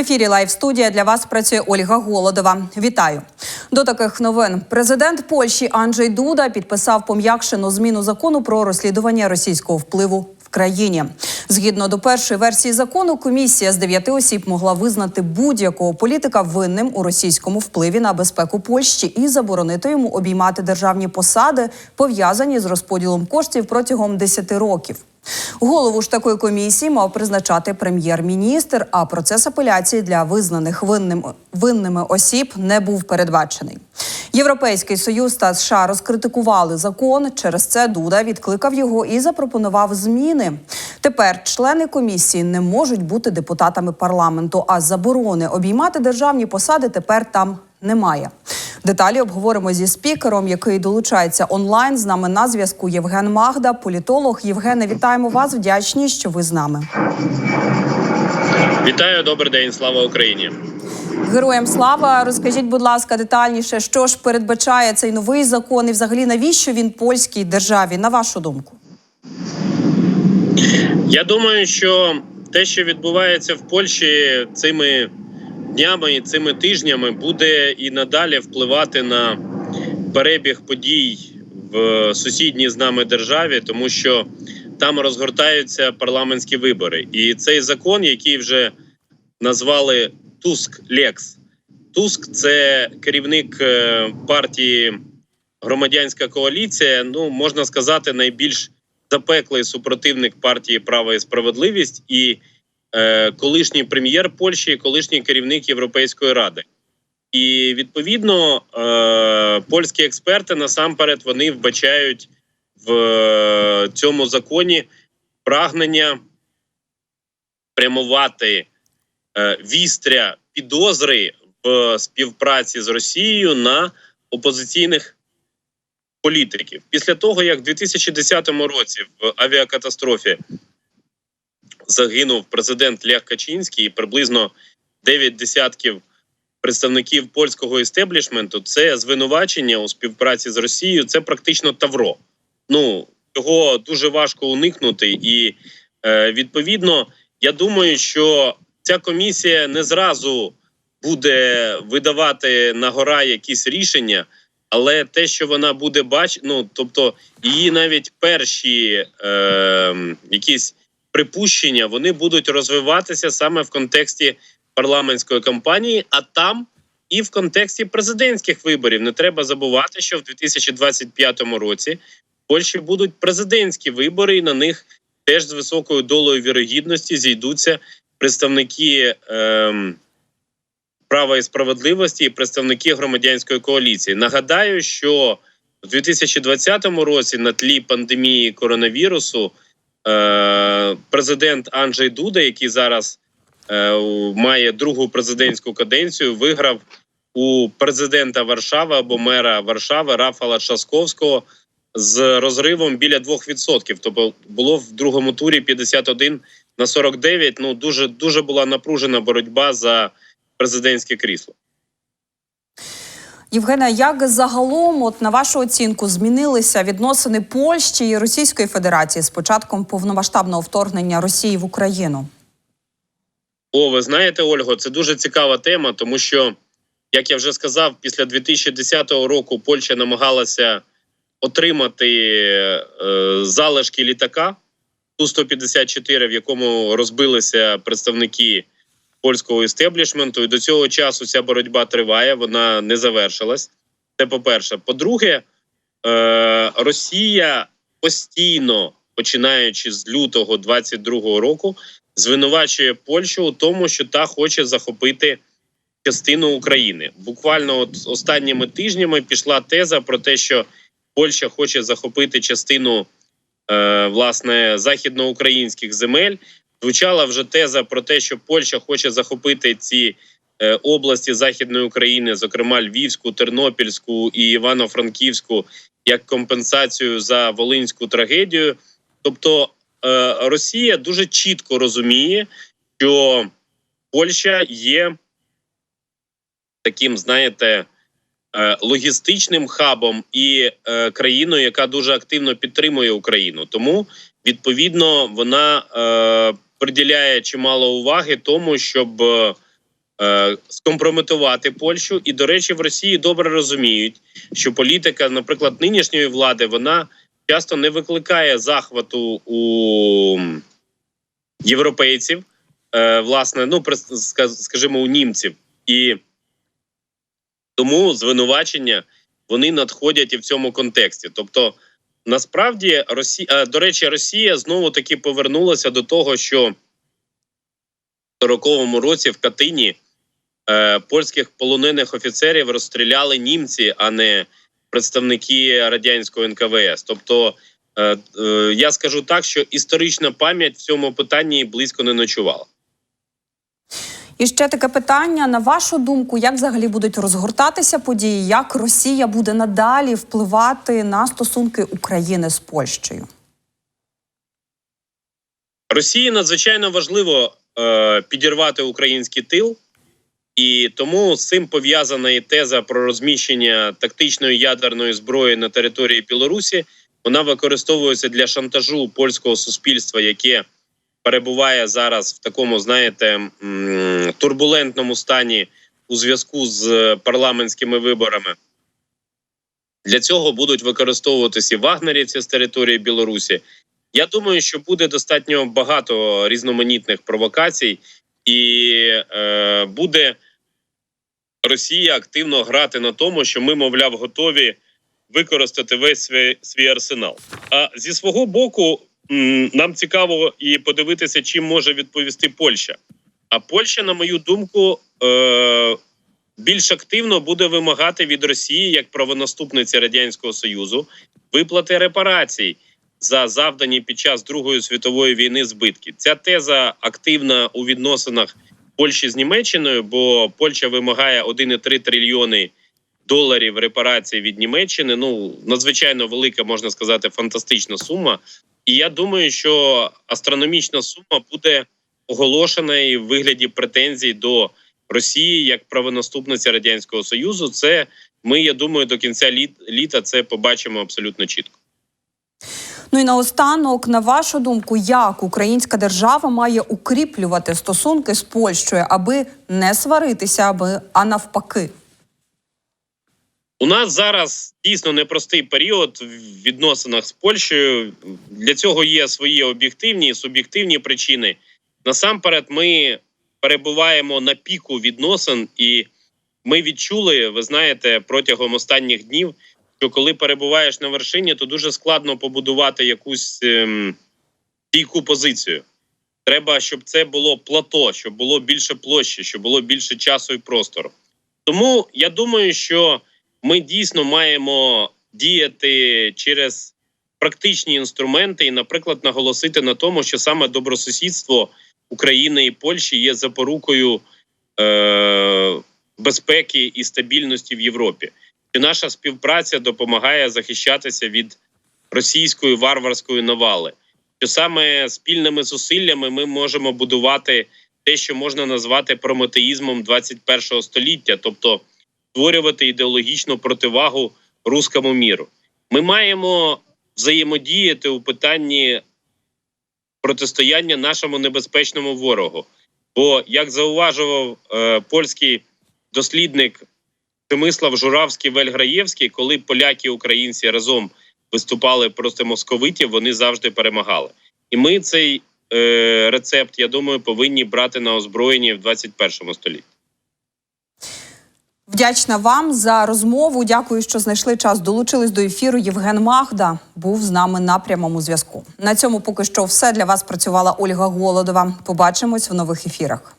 ефірі Лайв студія для вас працює Ольга Голодова. Вітаю до таких новин. Президент Польщі Анджей Дуда підписав пом'якшену зміну закону про розслідування російського впливу в країні. Згідно до першої версії закону, комісія з дев'яти осіб могла визнати будь-якого політика винним у російському впливі на безпеку Польщі і заборонити йому обіймати державні посади, пов'язані з розподілом коштів протягом 10 років. Голову ж такої комісії мав призначати прем'єр-міністр. А процес апеляції для визнаних винним винними осіб не був передбачений. Європейський союз та США розкритикували закон. Через це Дуда відкликав його і запропонував зміни. Тепер члени комісії не можуть бути депутатами парламенту, а заборони обіймати державні посади тепер там немає. Деталі обговоримо зі спікером, який долучається онлайн. З нами на зв'язку Євген Магда, політолог. Євгене, вітаємо вас. Вдячні, що ви з нами. Вітаю, добрий день, слава Україні. Героям слава. Розкажіть, будь ласка, детальніше, що ж передбачає цей новий закон, і взагалі навіщо він польській державі, на вашу думку? Я думаю, що те, що відбувається в Польщі цими днями і цими тижнями, буде і надалі впливати на перебіг подій в сусідній з нами державі, тому що там розгортаються парламентські вибори, і цей закон, який вже назвали Туск Лекс. Туск це керівник е, партії Громадянська коаліція. Ну можна сказати, найбільш запеклий супротивник партії Право і справедливість і колишній прем'єр Польщі, колишній керівник Європейської ради. І відповідно е, польські експерти насамперед вони вбачають в е, цьому законі прагнення прямувати е, вістря підозри в співпраці з Росією на опозиційних політиків. Після того, як в 2010 році в авіакатастрофі загинув президент Лех Качинський, і приблизно 9 десятків представників польського істеблішменту, це звинувачення у співпраці з Росією. Це практично тавро. Ну його дуже важко уникнути, і е, відповідно, я думаю, що ця комісія не зразу буде видавати на гора якісь рішення. Але те, що вона буде бачити, ну тобто її навіть перші е, якісь припущення, вони будуть розвиватися саме в контексті парламентської кампанії, а там і в контексті президентських виборів. Не треба забувати, що в 2025 році в Польщі будуть президентські вибори, і на них теж з високою долею вірогідності зійдуться представники. Е, права і справедливості і представники громадянської коаліції. Нагадаю, що в 2020 році на тлі пандемії коронавірусу президент Анджей Дуда, який зараз е, має другу президентську каденцію, виграв у президента Варшави або мера Варшави Рафала Часковського з розривом біля 2%. Тобто було в другому турі 51 на 49. Ну дуже дуже була напружена боротьба за президентське крісло. Євгена, як загалом, от на вашу оцінку, змінилися відносини Польщі і Російської Федерації з початком повномасштабного вторгнення Росії в Україну? О, ви знаєте, Ольго, це дуже цікава тема, тому що, як я вже сказав, після 2010 року Польща намагалася отримати е, залишки літака ту 154 в якому розбилися представники польського істеблішменту, і до цього часу ця боротьба триває, вона не завершилась. Це по-перше. По-друге, е, Росія постійно, починаючи з лютого 22-го року, звинувачує Польщу у тому, що та хоче захопити частину України. Буквально от останніми тижнями пішла теза про те, що Польща хоче захопити частину е, власне західноукраїнських земель звучала вже теза про те, що Польща хоче захопити ці е, області західної України, зокрема Львівську, Тернопільську і Івано-Франківську, як компенсацію за волинську трагедію. Тобто е, Росія дуже чітко розуміє, що Польща є таким, знаєте. Е, логістичним хабом і країною, яка дуже активно підтримує Україну, тому відповідно вона приділяє чимало уваги тому, щоб е, скомпрометувати Польщу. І, до речі, в Росії добре розуміють, що політика, наприклад, нинішньої влади, вона часто не викликає захвату у європейців, е, власне, ну скажімо, у німців. І тому звинувачення вони надходять і в цьому контексті. Тобто, насправді, Росія, до речі, Росія знову таки повернулася до того, що в 40-му році в Катині е, польських полонених офіцерів розстріляли німці, а не представники радянського НКВС. Тобто, е, е, я скажу так, що історична пам'ять в цьому питанні близько не ночувала. І ще таке питання: на вашу думку, як взагалі будуть розгортатися події? Як Росія буде надалі впливати на стосунки України з Польщею? Росії надзвичайно важливо е, підірвати український тил, і тому з цим пов'язана і теза про розміщення тактичної ядерної зброї на території Білорусі. Вона використовується для шантажу польського суспільства, яке перебуває зараз в такому, знаєте, турбулентному стані у зв'язку з парламентськими виборами. Для цього будуть використовуватися вагнерівці з території Білорусі. Я думаю, що буде достатньо багато різноманітних провокацій, і е, буде Росія активно грати на тому, що ми, мовляв, готові використати весь свій, свій арсенал. А зі свого боку, нам цікаво і подивитися, чим може відповісти Польща. А Польща, на мою думку, е, більш активно буде вимагати від Росії як правонаступниці Радянського Союзу виплати репарацій за завдані під час Другої світової війни збитки. Ця теза активна у відносинах Польщі з Німеччиною, бо Польща вимагає 1,3 трильйони доларів репарацій від Німеччини. Ну надзвичайно велика, можна сказати, фантастична сума. І я думаю, що астрономічна сума буде оголошена і в вигляді претензій до Росії як правонаступниці радянського союзу. Це ми, я думаю, до кінця літ, літа це побачимо абсолютно чітко. Ну і наостанок, на вашу думку, як українська держава має укріплювати стосунки з Польщею, аби не сваритися, аби а навпаки? У нас зараз дійсно непростий період в відносинах з Польщею. Для цього є свої об'єктивні і суб'єктивні причини. Насамперед, ми перебуваємо на піку відносин, і ми відчули, ви знаєте, протягом останніх днів, що коли перебуваєш на вершині, то дуже складно побудувати якусь ем, позицію. Треба, щоб це було плато, щоб було більше площі, щоб було більше часу і простору. Тому я думаю, що ми дійсно маємо діяти через практичні інструменти, і, наприклад, наголосити на тому, що саме добросусідство України і Польщі є запорукою е- безпеки і стабільності в Європі. Що наша співпраця допомагає захищатися від російської варварської навали. Що саме спільними зусиллями ми можемо будувати те, що можна назвати прометеїзмом 21 століття, тобто створювати ідеологічну противагу руському міру. Ми маємо взаємодіяти у питанні протистояння нашому небезпечному ворогу. Бо, як зауважував е, польський дослідник Тимислав Журавський Вельграєвський, коли поляки українці разом виступали проти московитів, вони завжди перемагали. І ми цей е, рецепт, я думаю, повинні брати на озброєнні в 21 столітті. Вдячна вам за розмову. Дякую, що знайшли час. Долучились до ефіру. Євген Магда був з нами на прямому зв'язку. На цьому поки що все для вас працювала Ольга Голодова. Побачимось в нових ефірах.